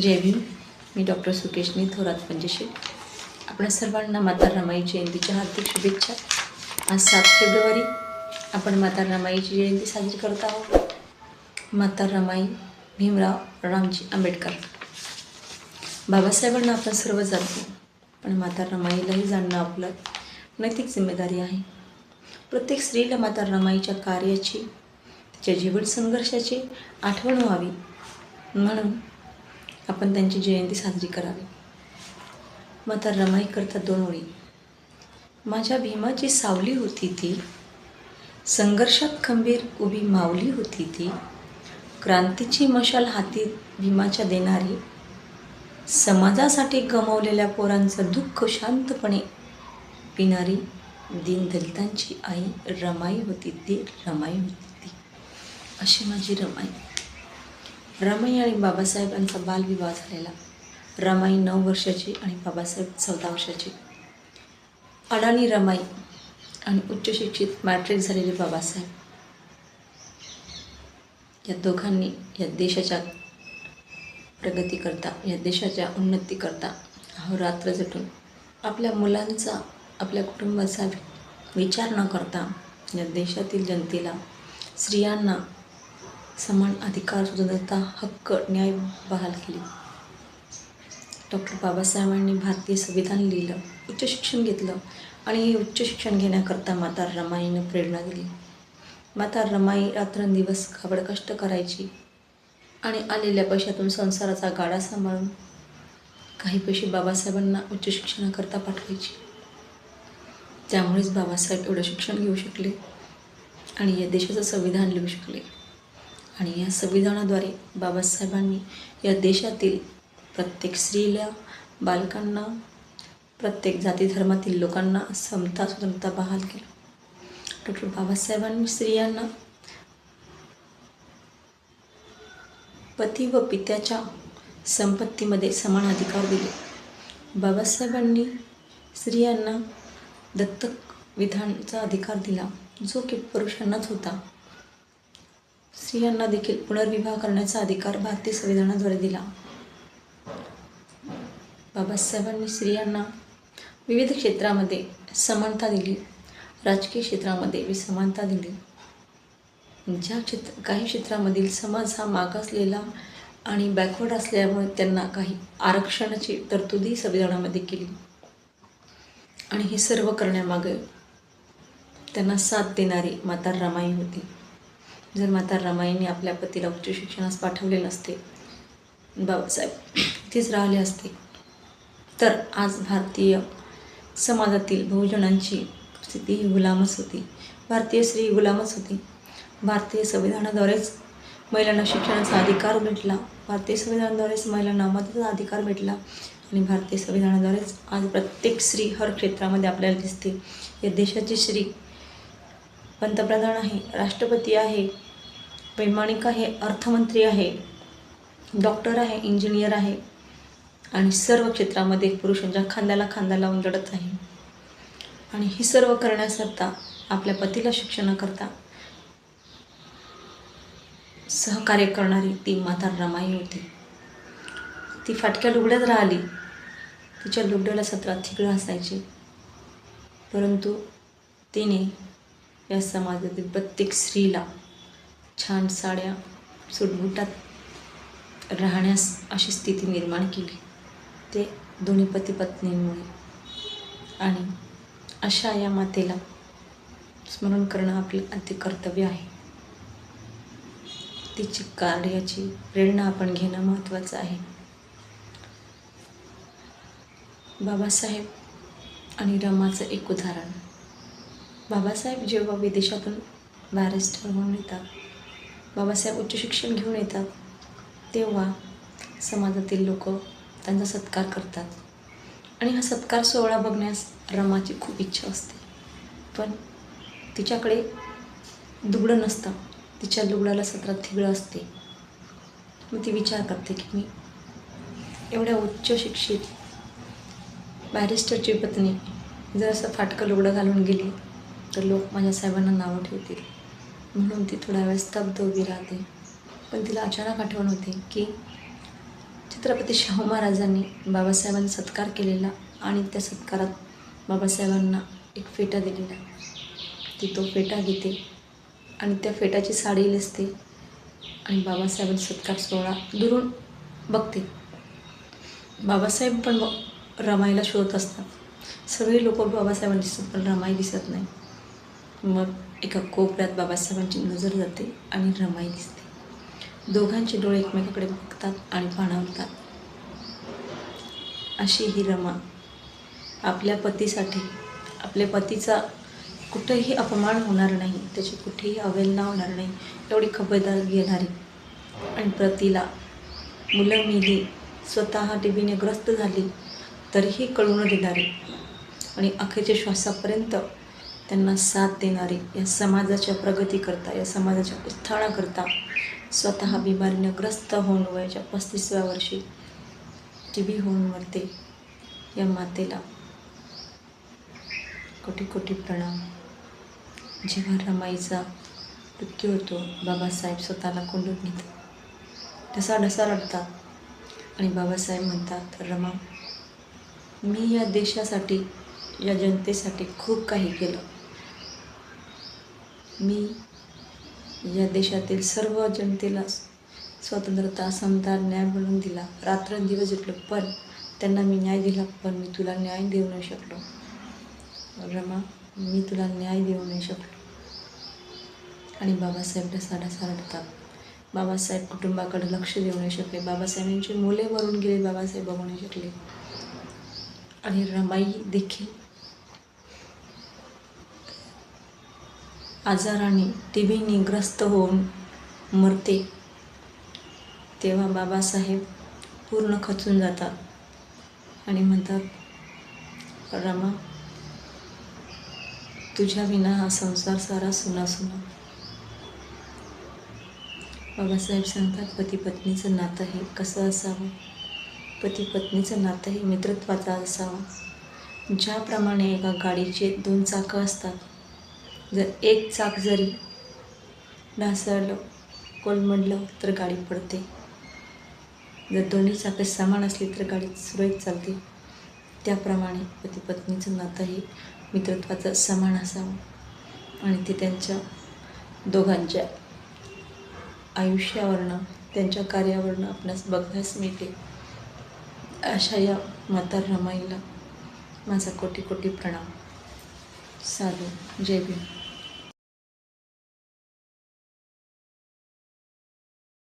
जय भीम. मी डॉक्टर सुकेशनी थोरात पंचशील आपल्या सर्वांना माता रमाई जयंतीच्या हार्दिक शुभेच्छा. आज सात फेब्रुवारी आपण माता रमाईची जयंती साजरी करत आहोत. माता रमाई भीमराव रामजी आंबेडकर. बाबासाहेबांना आपण सर्व जाणतो पण माता रमाईलाही जाणणं आपलं नैतिक जिम्मेदारी आहे. प्रत्येक स्त्रीला माता रमाईच्या कार्याची तिच्या जीवन संघर्षाची आठवण व्हावी म्हणून आपण त्यांची जयंती साजरी करावी. माता रमाई करता दोन ओळी. माझ्या भीमाची सावली होती ती. संघर्षात खंबीर उभी मावली होती ती. क्रांतीची मशाल हाती भीमाच्या देणारी. समाजासाठी गमावलेल्या पोरांचं दुःख शांतपणे. पिणारी दीनदलितांची आई रमाई होती ती रमाई होती ती. अशी माझी रमाई. रमाई आणि बाबासाहेबांचा बालविवाह झालेला. रमाई नऊ वर्षाची आणि बाबासाहेब चौदा वर्षाची. अडाणी रमाई आणि उच्च शिक्षित मॅट्रिक झालेले बाबासाहेब. या दोघांनी या देशाच्या प्रगतीकरता या देशाच्या उन्नतीकरता अहोरात्र झटून आपल्या मुलांचा आपल्या कुटुंबाचा विचार न करता या देशातील जनतेला स्त्रियांना समान अधिकार सुधारता हक्क न्याय बहाल केली. डॉक्टर बाबासाहेबांनी भारतीय संविधान लिहिलं उच्च शिक्षण घेतलं आणि हे उच्च शिक्षण घेण्याकरता माता रमाईनं प्रेरणा दिली. माता रमाई रात्रंदिवस काबड कष्ट करायची आणि आलेल्या पैशातून संसाराचा गाडा सांभाळून काही पैसे बाबासाहेबांना उच्च शिक्षणाकरता पाठवायची. त्यामुळेच बाबासाहेब एवढं शिक्षण घेऊ शकले आणि या देशाचं संविधान लिहू शकले. आणि या संविधानाद्वारे बाबासाहेबांनी या देशातील प्रत्येक स्त्रीला बालकांना प्रत्येक जाती धर्मातील लोकांना समता स्वतंत्रता बहाल केला. डॉक्टर बाबासाहेबांनी स्त्रियांना पती व पित्याच्या संपत्तीमध्ये समान अधिकार दिले. बाबासाहेबांनी स्त्रियांना दत्तक विधानचा अधिकार दिला जो की पुरुषांनाच होता. स्त्रियांना देखील पुनर्विवाह करण्याचा अधिकार भारतीय संविधानाद्वारे दिला. बाबासाहेबांनी स्त्रियांना विविध क्षेत्रामध्ये समानता दिली. राजकीय क्षेत्रामध्ये विसमानता दिली. ज्या क्षेत्र काही क्षेत्रामधील समाज हा मागासलेला आणि बॅकवर्ड असल्यामुळे त्यांना काही आरक्षणाची तरतुदी संविधानामध्ये केली. आणि हे सर्व करण्यामागे त्यांना साथ देणारी माता रमाई होती. जर माता रमाईने आपल्या पतीला उच्च शिक्षणास पाठवले नसते बाबासाहेब इथेच राहिले असते. तर आज भारतीय समाजातील बहुजनांची स्थिती ही गुलामच होती. भारतीय स्त्री ही गुलामच होती. भारतीय संविधानाद्वारेच महिलांना शिक्षणाचा अधिकार भेटला. भारतीय संविधानाद्वारेच महिलांना मताचा अधिकार भेटला. आणि भारतीय संविधानाद्वारेच आज प्रत्येक स्त्री हर क्षेत्रामध्ये आपल्याला दिसते. या देशाची स्त्री पंतप्रधान आहे राष्ट्रपती आहे वैमानिक हे अर्थमंत्री आहे डॉक्टर आहे इंजिनियर आहे आणि सर्व क्षेत्रामध्ये पुरुषांच्या खांद्याला खांदा लावून लढत आहे. आणि हे सर्व करण्याकरता आपल्या पतीला शिक्षणाकरता सहकार्य करणारी ती माता रमाई होती. ती फाटक्या लुगड्यात राहिली. तिच्या लुगड्याला सतरा थिगळं असायचे परंतु तिने या समाजातील प्रत्येक स्त्रीला छान साड्या सुटबुटात राहण्यास अशी स्थिती निर्माण केली. ते दोन्ही पती पत्नींमुळे. आणि अशा या मातेला स्मरण करणं आपलं अति कर्तव्य आहे. तिची कार्याची प्रेरणा आपण घेणं महत्त्वाचं आहे. बाबासाहेब आणि रमाचं एक उदाहरण. बाबासाहेब जेव्हा विदेशातून बॅरिस्टर म्हणून येतात बाबासाहेब उच्च शिक्षण घेऊन येतात. तेव्हा समाजातील लोक त्यांचा सत्कार करतात. आणि हा सत्कार सोहळा बघण्यास रमाची खूप इच्छा असते. पण तिच्याकडे दुगडं नसतं. तिच्या लुगडाला सतरा थिगळं असते. मग ती विचार करते की मी एवढ्या उच्च शिक्षित बॅरिस्टरची पत्नी जर असं फाटकं लुगडं घालून गेली तर लोक माझ्या साहेबांना नावं ठेवतील. म्हणून ती थोडा वेळ स्तब्ध उभी राहते. पण तिला अचानक आठवण होते की छत्रपती शाहू महाराजांनी बाबासाहेबांचा सत्कार केलेला आणि त्या सत्कारात बाबासाहेबांना एक फेटा दिलेला. ती तो फेटा घेते आणि त्या फेटाची साडी नेसते आणि बाबासाहेबांचा सत्कार सोहळा दुरून बघते. बाबासाहेब पण रमायला शोधत असतात. सगळे लोक बाबासाहेबांना दिसतात पण रमाई दिसत नाही. मग एका कोपऱ्यात बाबासाहेबांची नजर जाते आणि रमाई दिसते. दोघांचे डोळे एकमेकाकडे बघतात आणि पाणावतात. अशी ही रमा आपल्या पतीसाठी आपल्या पतीचा कुठेही अपमान होणार नाही त्याची कुठेही अवहेलना होणार नाही एवढी खबरदारी घेणारी. आणि प्रतीला मुलं मिली स्वतः टीबीने ग्रस्त झाली तरीही कळू देणारी. आणि अखेरच्या श्वासापर्यंत त्यांना साथ देणारी या समाजाच्या प्रगतीकरता या समाजाच्या उत्थानाकरता स्वतः बिमारीनं ग्रस्त होऊन वयाच्या पस्तीसव्या वर्षी टी बी होऊन मरते या मातेला. कोटी कोटी प्रणाम. जेव्हा रमाईचा मृत्यू होतो बाबासाहेब स्वतःला कोंडून घेतात. ढसाढसा रडतात आणि बाबासाहेब म्हणतात रमा मी या देशासाठी या जनतेसाठी खूप काही केलं. मी या देशातील सर्व जनतेला स्वतंत्रता समता न्याय म्हणून दिला. रात्रंदिवस झटलो पण त्यांना मी न्याय दिला पण मी तुला न्याय देऊ नाही शकलो. रमा मी तुला न्याय देऊ नाही शकलो. आणि बाबासाहेब साडा सारडतात. बाबासाहेब कुटुंबाकडे लक्ष देऊ नाही शकले. बाबासाहेबांची मुले मरून गेले बाबासाहेब बघू नाही शकले. आणि रमाई देखील आजाराने टीबीने ग्रस्त होऊन मरते. तेव्हा बाबासाहेब पूर्ण खचून जातात आणि म्हणतात रमा तुझ्या विना हा संसार सारा सुना सुना. बाबासाहेब सांगतात पती पत्नीचं नातं हे कसं असावं? पती पत्नीचं नातं हे मित्रत्वाचं असावं. ज्याप्रमाणे एका गाडीचे दोन चाकं असतात जर एक चाक जरी ढासळलं कोलमडलं तर गाडी पडते. जर दोन्ही चाकं समान असली तर गाडी सुरळीत चालते. त्याप्रमाणे पती पत्नीचं नातं हे मित्रत्वाचं समान असावं आणि ते त्यांच्या दोघांच्या आयुष्यावरनं त्यांच्या कार्यावरनं आपणास बघण्यास मिळते. अशा या म्हातार रमाईला माझा कोटी कोटी प्रणाम. साधू जय भीम.